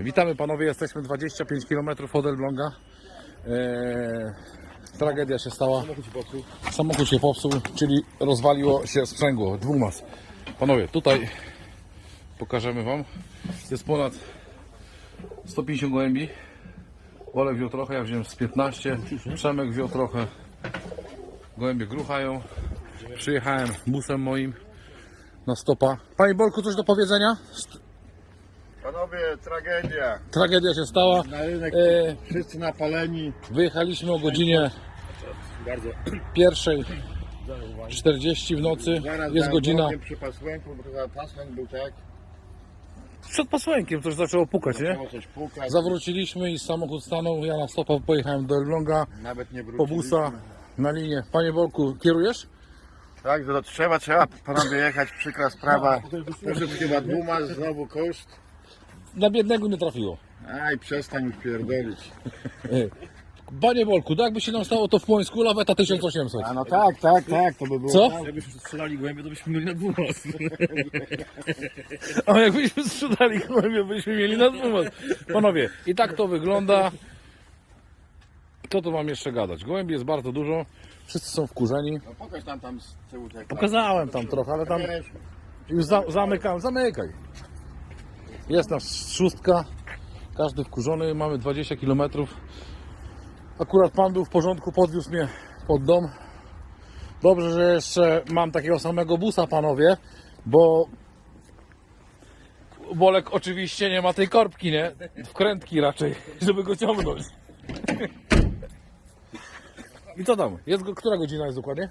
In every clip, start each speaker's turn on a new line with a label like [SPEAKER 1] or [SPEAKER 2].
[SPEAKER 1] Witamy panowie, jesteśmy 25 km od Elbląga. Eee, tragedia się stała. Samochód się popsuł, czyli rozwaliło się sprzęgło, dwumas. Panowie, tutaj pokażemy wam. Jest ponad 150 gołębi. Olek wziął trochę, ja wziąłem z 15. Przemek wziął trochę. Gołębie gruchają. Przyjechałem busem moim na stopa. Panie Bolku, coś do powiedzenia?
[SPEAKER 2] Panowie, tragedia.
[SPEAKER 1] Tragedia się stała.
[SPEAKER 2] Na rynek
[SPEAKER 1] E,
[SPEAKER 2] wszyscy napaleni.
[SPEAKER 1] Wyjechaliśmy o godzinie
[SPEAKER 2] Bardzo.
[SPEAKER 1] pierwszej 40 w nocy.
[SPEAKER 2] Zaraz
[SPEAKER 1] Jest
[SPEAKER 2] za
[SPEAKER 1] godzina
[SPEAKER 2] Bogiem Przy pasłęku, bo to pasłęk był tak.
[SPEAKER 1] przed pasłękiem, coś zaczęło pukać, nie?
[SPEAKER 2] Zaczęło coś pukać.
[SPEAKER 1] Zawróciliśmy i samochód stanął. Ja na stopa pojechałem do Elbląga
[SPEAKER 2] Nawet nie
[SPEAKER 1] po
[SPEAKER 2] wróciliśmy.
[SPEAKER 1] busa na linię. Panie Bolku, kierujesz?
[SPEAKER 2] Tak, to trzeba, trzeba panowie jechać. Przykra sprawa. Poszedł chyba dwuma, znowu koszt.
[SPEAKER 1] Na biednego nie trafiło.
[SPEAKER 2] Aj, przestań już pierdolić.
[SPEAKER 1] Panie Bolku, tak jakby się nam stało to w Płońsku, laweta 1800.
[SPEAKER 2] A no tak, tak, tak, to by było.
[SPEAKER 1] Co?
[SPEAKER 2] tak.
[SPEAKER 3] Jakbyśmy strzelali głębiej, to byśmy mieli na dwumas.
[SPEAKER 1] A jakbyśmy sprzedali gołębie, byśmy mieli na dwóch. Panowie, i tak to wygląda. Co tu mam jeszcze gadać? Gołębi jest bardzo dużo. Wszyscy są wkurzeni.
[SPEAKER 2] No pokaż tam tam z tyłu tak.
[SPEAKER 1] Pokazałem tam trochę, ale tam już za, zamykam, zamykaj. Jest nas szóstka. Każdy wkurzony, mamy 20 km. Akurat pan był w porządku, podwiózł mnie pod dom. Dobrze, że jeszcze mam takiego samego busa, panowie, bo Bolek oczywiście nie ma tej korbki, nie? Wkrętki raczej, żeby go ciągnąć. I co tam? Jest, go- która godzina jest dokładnie?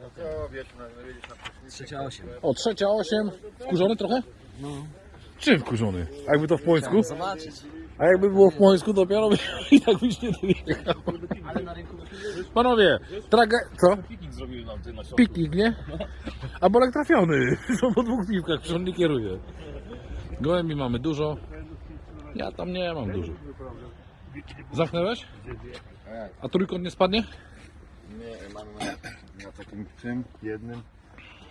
[SPEAKER 2] no to wiesz, no, no, na
[SPEAKER 3] Trzecia osiem.
[SPEAKER 1] O, trzecia osiem. Wkurzony trochę? No. Czym wkurzony? A jakby to w Płońsku?
[SPEAKER 3] Zobaczyć.
[SPEAKER 1] A jakby było w Płońsku, dopiero by i tak byś nie dojechał.
[SPEAKER 3] Ale na rynku
[SPEAKER 1] Panowie, trage... Co?
[SPEAKER 3] piknik zrobił nam ty na środku.
[SPEAKER 1] Piknik, nie? A Bolek trafiony. Są po dwóch piwkach, przecież on nie kieruje. Gołębi mamy dużo. Ja tam nie mam dużo. Zamknęłeś? A trójkąt nie spadnie?
[SPEAKER 2] Nie, mamy na, na takim tym jednym.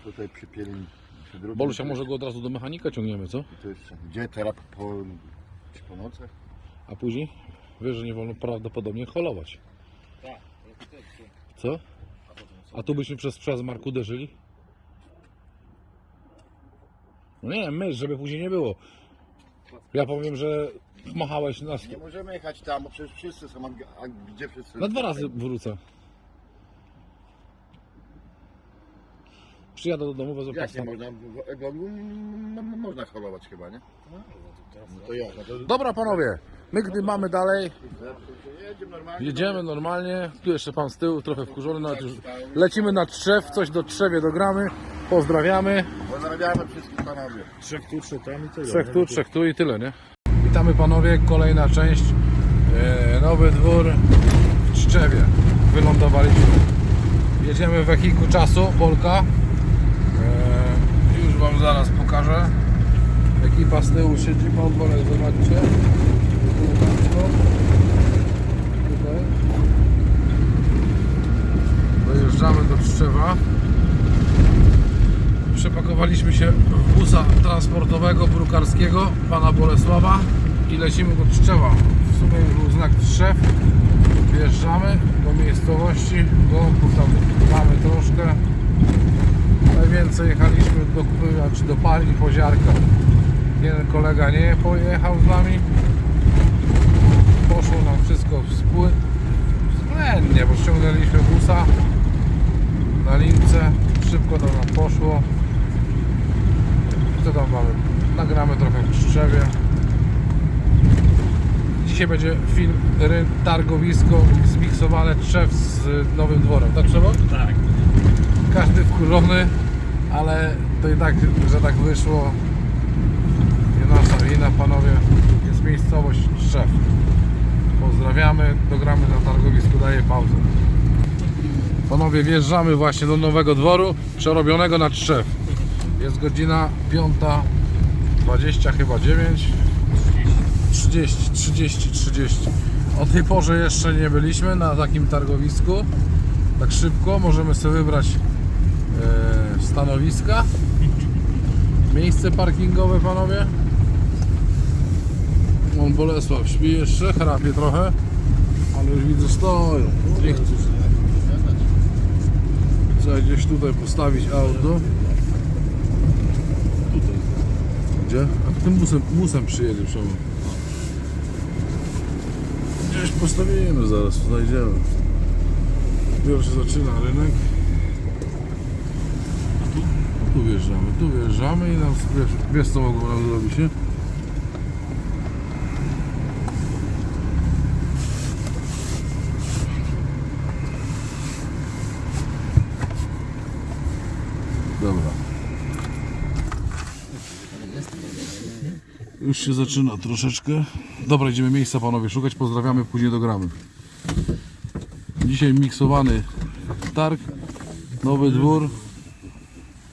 [SPEAKER 2] Tutaj przy drugim.
[SPEAKER 1] Bolusia, może go od razu do mechanika ciągniemy, co?
[SPEAKER 2] To jeszcze, gdzie teraz po, czy po nocach?
[SPEAKER 1] A później? Wiesz, że nie wolno prawdopodobnie holować. Co? A tu byśmy przez, przez Mark uderzyli? No nie, my, żeby później nie było. Ja powiem, że machałeś nas.
[SPEAKER 2] Nie możemy jechać tam, bo przecież wszyscy są, a, a gdzie wszyscy?
[SPEAKER 1] Na dwa razy wrócę. Przyjadę do domu, wezmę
[SPEAKER 2] Jak nie można? W Elblągu m- m- można holować chyba, nie? No to? No to
[SPEAKER 1] Dobra panowie, my gdy mamy dalej,
[SPEAKER 2] jedziemy normalnie.
[SPEAKER 1] jedziemy normalnie. Tu jeszcze pan z tyłu, trochę wkurzony. Nawet już lecimy na trzew, coś do trzewie dogramy. Pozdrawiamy.
[SPEAKER 2] Pozdrawiamy wszystkich panowie.
[SPEAKER 3] Trzech tu, trzech tam i tyle.
[SPEAKER 1] Trzech tu, trzech tu i tyle, nie? Witamy panowie, kolejna część. E, nowy dwór w Czczewie. Wylądowaliśmy. Jedziemy w wehikuł czasu, Polka. Wam zaraz pokażę. Ekipa z tyłu siedzi, pan Bolek, zobaczcie. Dojeżdżamy do Czczewa. Przepakowaliśmy się w busa transportowego brukarskiego pana Bolesława i lecimy do Tczewa. W sumie już był znak Trzew. Wjeżdżamy do miejscowości. Tam mamy troszkę. Najwięcej jechaliśmy do kupywać do pali po ziarkach. Jeden kolega nie pojechał z nami. Poszło nam wszystko współ... względnie, bo ściągnęliśmy busa na lince. Szybko to nam poszło. Co tam mamy? Nagramy trochę w Czczewie. Dzisiaj będzie film targowisko zmiksowane Trzew z Nowym Dworem, tak trzeba?
[SPEAKER 3] Tak.
[SPEAKER 1] Każdy wkurzony, ale to i tak, że tak wyszło. Nie nasza wina, panowie. Jest miejscowość Trzew. Pozdrawiamy, dogramy na targowisku, daję pauzę. Panowie, wjeżdżamy właśnie do nowego dworu, przerobionego na Trzew. Jest godzina 5.20 chyba 9. 30, 30, 30. O tej porze jeszcze nie byliśmy na takim targowisku. Tak szybko możemy sobie wybrać stanowiska. Miejsce parkingowe, panowie. On Bolesław śpi jeszcze, chrapie trochę, ale już widzę stoją. Trzeba gdzieś tutaj postawić auto. Tutaj. Gdzie? A tym busem, busem przyjedzie przemo. Gdzieś postawimy zaraz, znajdziemy. Dopiero się zaczyna rynek. Wjeżdżamy, tu wjeżdżamy i nam wiesz, wiesz co mogą nam zrobić, nie? Dobra. Już się zaczyna troszeczkę. Dobra, idziemy miejsca panowie szukać. Pozdrawiamy, później dogramy. Dzisiaj miksowany targ, nowy dwór,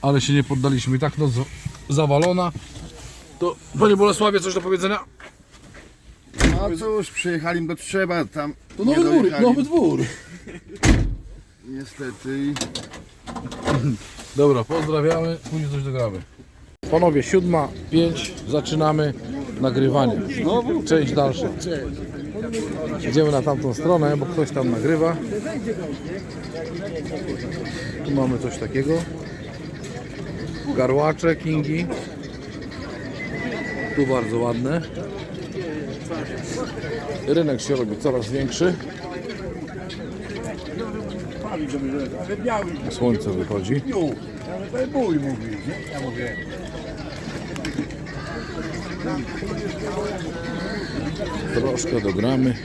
[SPEAKER 1] ale się nie poddaliśmy. I tak noc zawalona. To panie Bolesławie, coś do powiedzenia?
[SPEAKER 2] No cóż, przyjechali bo trzeba, tam
[SPEAKER 1] To
[SPEAKER 2] nie
[SPEAKER 1] nowy dwór,
[SPEAKER 2] dojechali.
[SPEAKER 1] nowy dwór.
[SPEAKER 2] Niestety.
[SPEAKER 1] Dobra, pozdrawiamy, później coś dogramy. Panowie, siódma, pięć, zaczynamy nagrywanie. Część dalsza. Idziemy na tamtą stronę, bo ktoś tam nagrywa. Tu mamy coś takiego. Garłacze, kingi. Tu bardzo ładne. Rynek się robi coraz większy. Słońce wychodzi. Troszkę dogramy.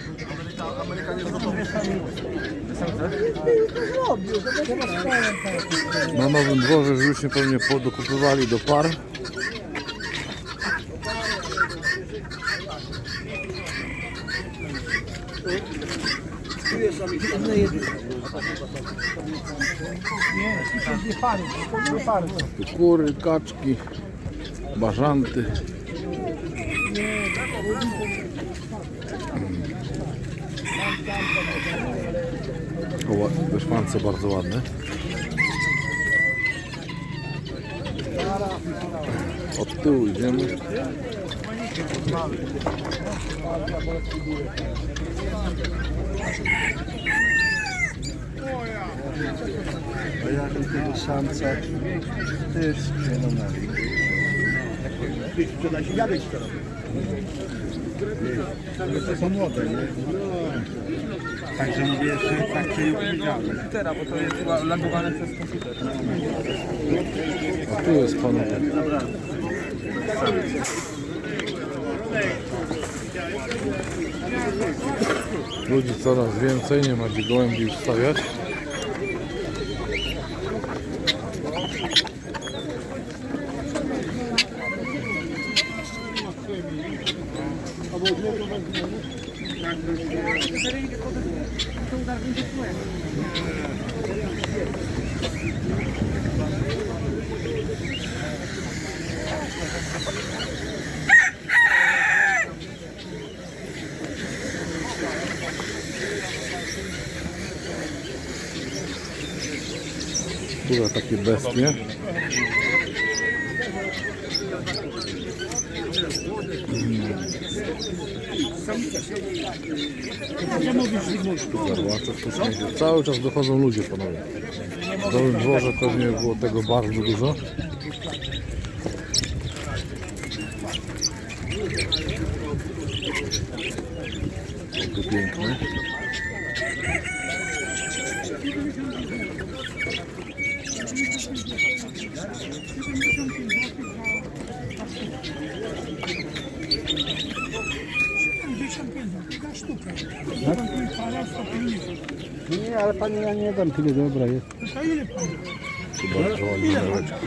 [SPEAKER 1] Na nowym dworze żeśmy pewnie podokupywali do par. Tu kury, kaczki, bażanty. O, te szwance bardzo ładne. Od tyłu idziemy.
[SPEAKER 2] A ja tego samca też fenomenalny. To są młode, nie? Także mówię, że tak się nie powiedziałem.
[SPEAKER 4] Teraz, bo to jest chyba lagowane przez komputer.
[SPEAKER 1] A tu jest pan. Ludzi coraz więcej, nie ma gdzie gołębi ustawiać. Które takie bestie. Cały czas dochodzą ludzie panowie. W dworze pewnie było tego bardzo dużo.
[SPEAKER 2] Nie, ale panie, ja nie dam tyle, dobra jest.
[SPEAKER 1] Tu bardzo ładne małeczki.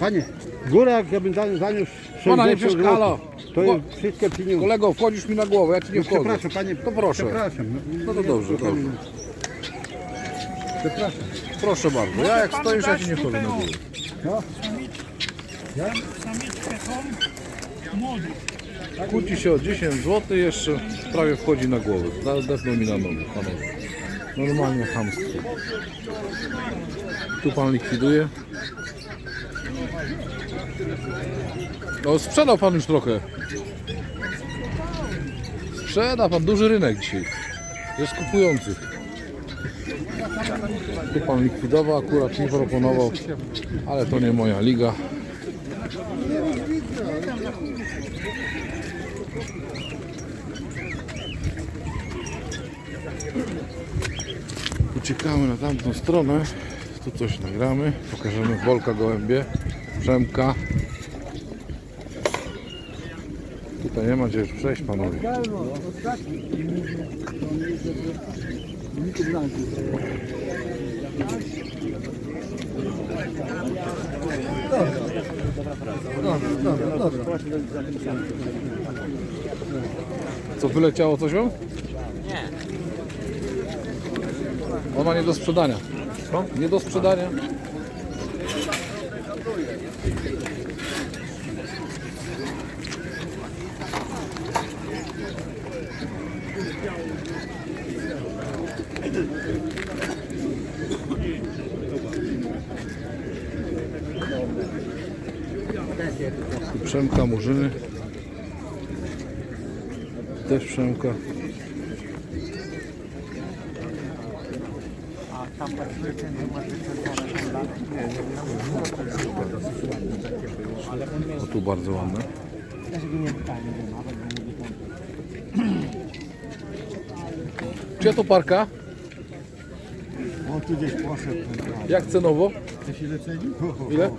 [SPEAKER 2] Panie, góra, jak ja bym za- zaniósł
[SPEAKER 1] Pana nie
[SPEAKER 2] 60
[SPEAKER 1] przeszkala.
[SPEAKER 2] To jest wszystkie pieniądze.
[SPEAKER 1] Kolego, wchodzisz mi na głowę, ja ci nie wchodzę.
[SPEAKER 2] Przepraszam, panie,
[SPEAKER 1] To proszę.
[SPEAKER 2] Przepraszam.
[SPEAKER 1] No to dobrze, dobrze.
[SPEAKER 2] Przepraszam.
[SPEAKER 1] Proszę bardzo. Ja jak stoisz, ja ci nie wchodzę na głowę.
[SPEAKER 5] Samiczkę tą młodą.
[SPEAKER 1] Kłóci się o 10 zł, jeszcze prawie wchodzi na głowę. Zdepnął mi na nogę. Normalnie chamstwo. Tu pan likwiduje. O, sprzedał pan już trochę. Sprzeda pan duży rynek dzisiaj. Jest kupujących. Tu pan likwidował, akurat mi proponował, ale to nie moja liga. Uciekamy na tamtą stronę. Tu coś nagramy. Pokażemy Wolka Gołębie, Przemka. Tutaj nie ma gdzie już przejść panowie. Co wyleciało coś wam? Nie. Ona nie do sprzedania. Co? Nie do sprzedania. Przemka Murzyny. Też Przemka. O tu bardzo ładne. Gdzie to parka?
[SPEAKER 2] On tu gdzieś poszedł.
[SPEAKER 1] Jak cenowo?
[SPEAKER 2] Ile ceni?
[SPEAKER 1] Ile?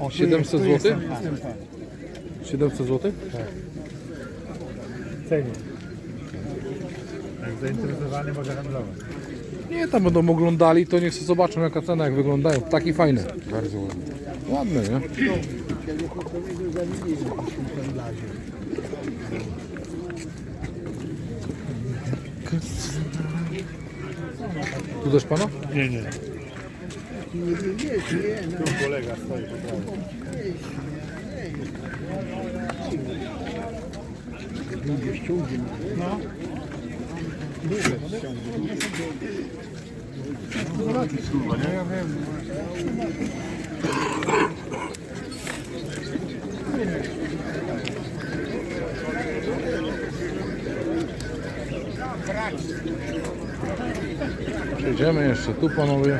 [SPEAKER 2] O,
[SPEAKER 1] 700
[SPEAKER 2] tu
[SPEAKER 1] zł?
[SPEAKER 2] jestem, jestem, tak.
[SPEAKER 1] 700 zł?
[SPEAKER 5] Cenię. Jak zainteresowany może handlować.
[SPEAKER 1] Nie, tam będą oglądali, to niech sobie zobaczą jaka cena, jak wyglądają. Taki fajne. Bardzo ładne. Ładne, nie? Tu też pana?
[SPEAKER 5] Nie, nie.
[SPEAKER 2] Tu kolega stoi po prawej.
[SPEAKER 1] Przejdziemy jeszcze tu panowie.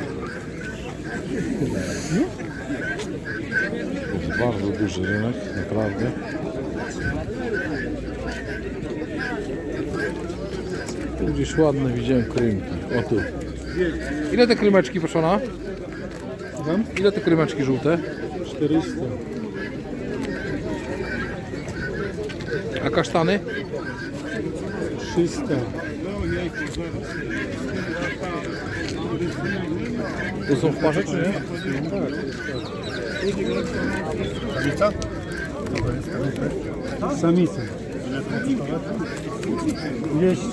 [SPEAKER 1] To jest bardzo duży rynek, naprawdę. Tu gdzieś ładne widziałem krymki. O tu. Ile te krymeczki proszę pana? Ile te krymeczki żółte?
[SPEAKER 5] 400.
[SPEAKER 1] A kasztany?
[SPEAKER 5] 300.
[SPEAKER 1] To są w parze czy nie?
[SPEAKER 2] Samica?
[SPEAKER 5] Samice. 200.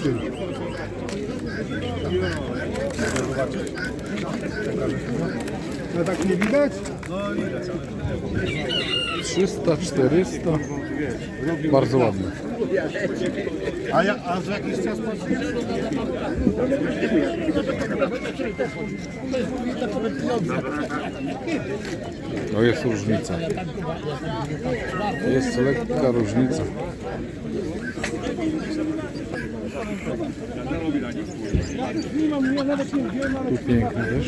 [SPEAKER 2] No tak nie widać?
[SPEAKER 1] 300, 400. Bardzo ładne.
[SPEAKER 2] A, ja, a za jakiś czas?
[SPEAKER 1] No jest różnica. Jest lekka różnica. Tu piękny też.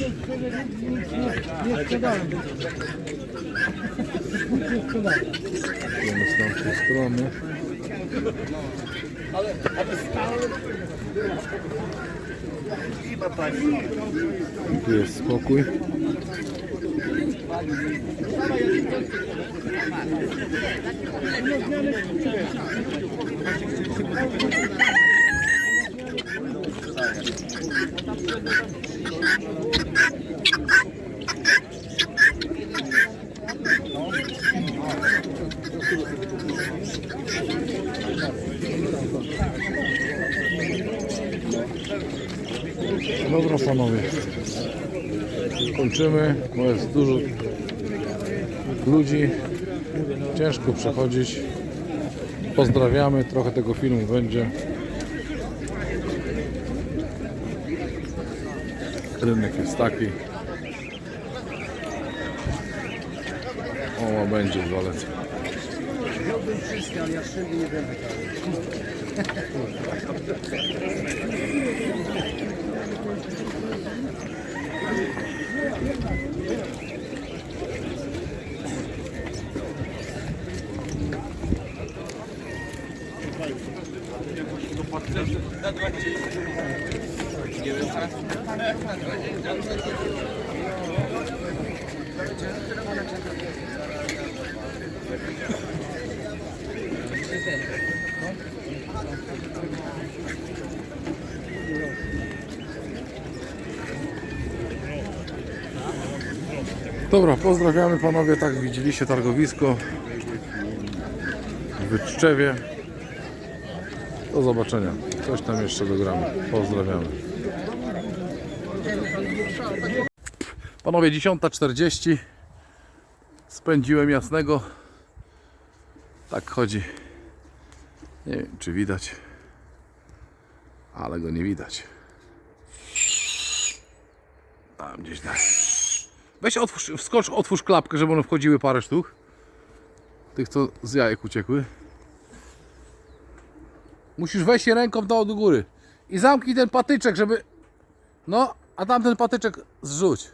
[SPEAKER 1] Idziemy z tamtej strony. Tu jest spokój. Dobra panowie. Kończymy, bo jest dużo ludzi. Ciężko przechodzić. Pozdrawiamy, trochę tego filmu będzie. Rynek jest taki. O, będzie w Walece.
[SPEAKER 3] Wziąłbym wszystkie, ale ja szczęście nie będę.
[SPEAKER 1] Dobra, pozdrawiamy panowie, tak widzieliście targowisko w Wytczewie. Do zobaczenia. Coś tam jeszcze dogramy. Pozdrawiamy. Panowie, 10.40 Spędziłem jasnego. Tak chodzi. Nie wiem, czy widać. Ale go nie widać. Tam gdzieś dalej. Weź otwórz, wskocz, otwórz klapkę, żeby one wchodziły parę sztuk. Tych, co z jajek uciekły. Musisz wejść ręką do góry. I zamknij ten patyczek, żeby... No, a tamten patyczek zrzuć.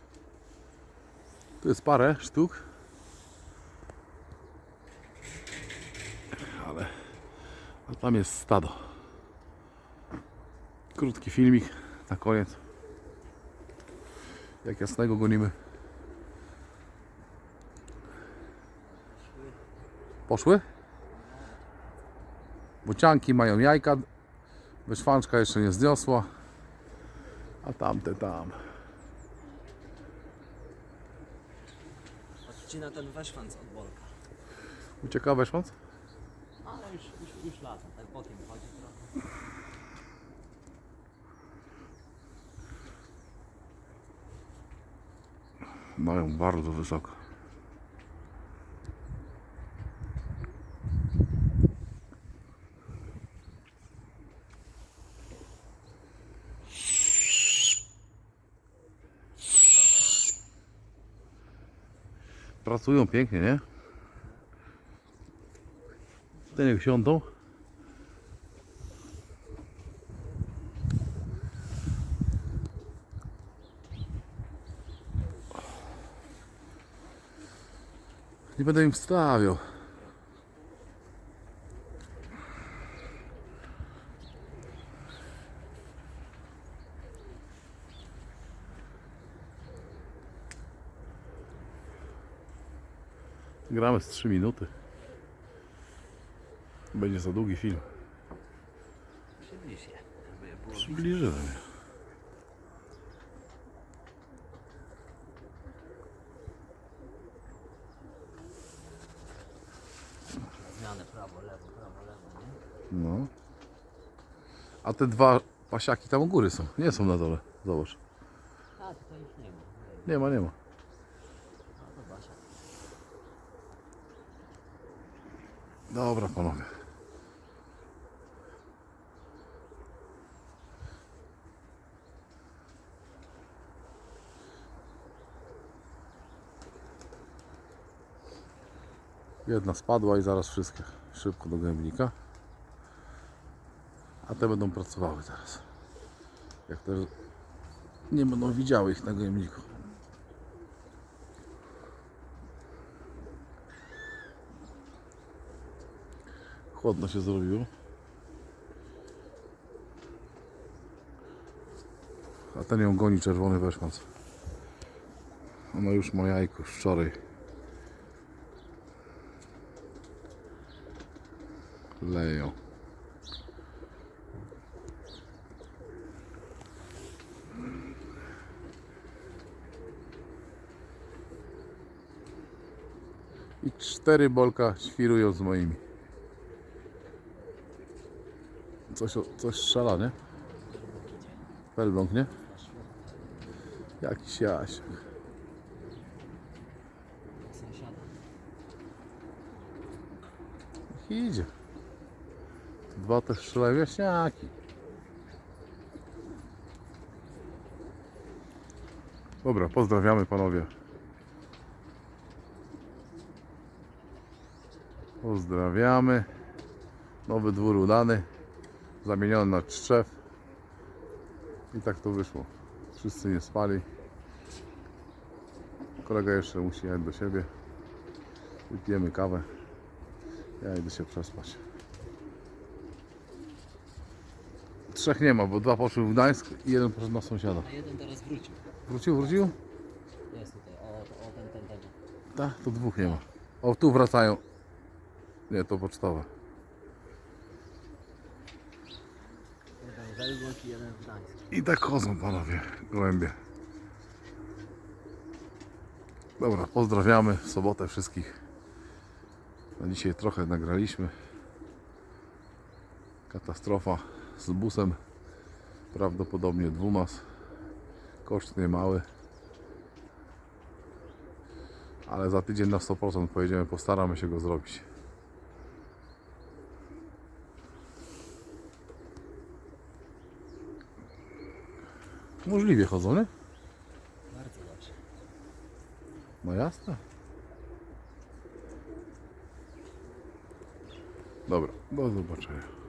[SPEAKER 1] Tu jest parę sztuk. Ale... A tam jest stado. Krótki filmik na koniec. Jak jasnego gonimy. Poszły? Bocianki mają jajka. Wyszwanczka jeszcze nie zniosła. A tamte tam.
[SPEAKER 3] Odcina ten weszwanc od bolka.
[SPEAKER 1] Ucieka weszwanc?
[SPEAKER 3] Ale już, już, już lata, tak bokiem chodzi trochę.
[SPEAKER 1] Mają bardzo wysoko. Pracują pięknie, nie? Ten jak siądą. Nie będę im wstawiał. Gramy z 3 minuty. Będzie za długi film.
[SPEAKER 3] Przybliż je, prawo, lewo, prawo, lewo, nie?
[SPEAKER 1] No. A te dwa pasiaki tam u góry są. Nie są na dole. Zobacz.
[SPEAKER 3] A, tutaj już nie ma.
[SPEAKER 1] Nie ma, nie ma.
[SPEAKER 3] No to Basia.
[SPEAKER 1] Dobra, panowie. Jedna spadła i zaraz wszystkie szybko do gębnika. A te będą pracowały teraz. Jak te nie będą widziały ich na gębniku. Chłodno się zrobiło. A ten ją goni czerwony weszmans. Ona już ma jajko wczoraj. Leją. I cztery bolka świrują z moimi. Coś, coś strzela, nie? Pelbląk, nie? Jakiś jaś. Idzie. Dwa też strzelają jaśniaki. Dobra, pozdrawiamy panowie. Pozdrawiamy. Nowy dwór udany. Zamieniony na Czczew. I tak to wyszło. Wszyscy nie spali. Kolega jeszcze musi jechać do siebie. Wypijemy kawę. Ja idę się przespać. Trzech nie ma, bo dwa poszły w Gdańsk i jeden poszedł na sąsiada.
[SPEAKER 3] A jeden teraz wrócił.
[SPEAKER 1] Wrócił, wrócił?
[SPEAKER 3] Jest tutaj, o, o ten, ten, ten.
[SPEAKER 1] Tak, to dwóch nie ma. O, tu wracają. Nie, to pocztowe. I tak chodzą panowie, gołębie. Dobra, pozdrawiamy w sobotę wszystkich. Na dzisiaj trochę nagraliśmy. Katastrofa z busem. Prawdopodobnie dwumas. Koszt niemały. Ale za tydzień na 100% pojedziemy, postaramy się go zrobić. Możliwie chodzą, nie?
[SPEAKER 3] Bardzo dobrze.
[SPEAKER 1] No jasne. Dobra, do zobaczenia.